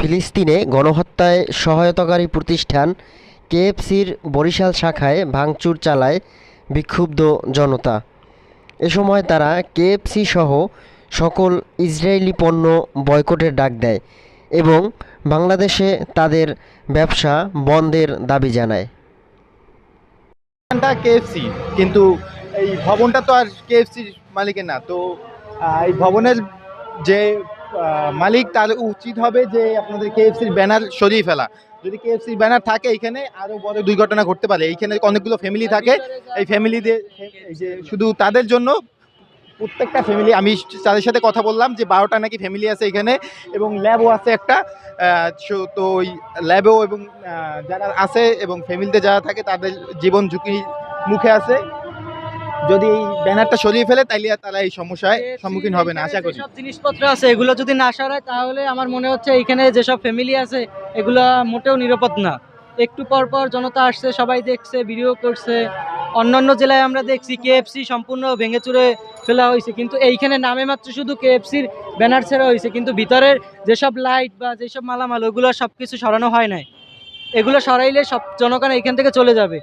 ফিলিস্তিনে গণহত্যায় সহায়তাকারী প্রতিষ্ঠান কেএফসির বরিশাল শাখায় ভাঙচুর চালায় বিক্ষুব্ধ জনতা। এ সময় তারা কেএফসি সহ সকল ইসরায়েলি পণ্য বয়কটের ডাক দেয় এবং বাংলাদেশে তাদের ব্যবসা বন্ধের দাবি জানায়। কেএফসি, কিন্তু এই ভবনটা তো আর কেএফসির মালিকের না। তো এই ভবনের যে মালিক তার উচিত হবে যে আপনাদের কেএফসির ব্যানার সরিয়ে ফেলা। যদি কেএফসির ব্যানার থাকে এখানে আরও বড় দুর্ঘটনা ঘটতে পারে। এইখানে অনেকগুলো ফ্যামিলি থাকে। এই ফ্যামিলিদের যে শুধু তাদের জন্য, প্রত্যেকটা ফ্যামিলি আমি তাদের সাথে কথা বললাম যে বারোটা নাকি ফ্যামিলি আছে এখানে, এবং ল্যাবও আছে একটা। তো ওই ল্যাবেও এবং যারা আছে এবং ফ্যামিলিতে যারা থাকে, তাদের জীবন ঝুঁকি মুখে আছে। যদি এই ব্যানারটা সরিয়ে ফেলে তাইলে তারা এই সমস্যায় সম্মুখীন হবে না আশা করি। সব জিনিসপত্র আছে এগুলো যদি না সরায় তাহলে আমার মনে হচ্ছে এখানে যেসব ফ্যামিলি আছে এগুলো মোটেও নিরাপদ না। একটু পর পর জনতা আসছে সবাই দেখছে ভিডিও করছে। অন্যান্য জেলায় আমরা দেখছি কেএফসি সম্পূর্ণ ভেঙে চুরে ফেলা হয়েছে কিন্তু এইখানে নামে মাত্র শুধু কেএফসির ব্যানার ছেড়া হয়েছে কিন্তু ভিতরের যেসব লাইট বা যেসব মালামাল ওগুলো সব কিছু সরানো হয় নাই। এগুলো সরাইলে সব জনগণ এইখান থেকে চলে যাবে।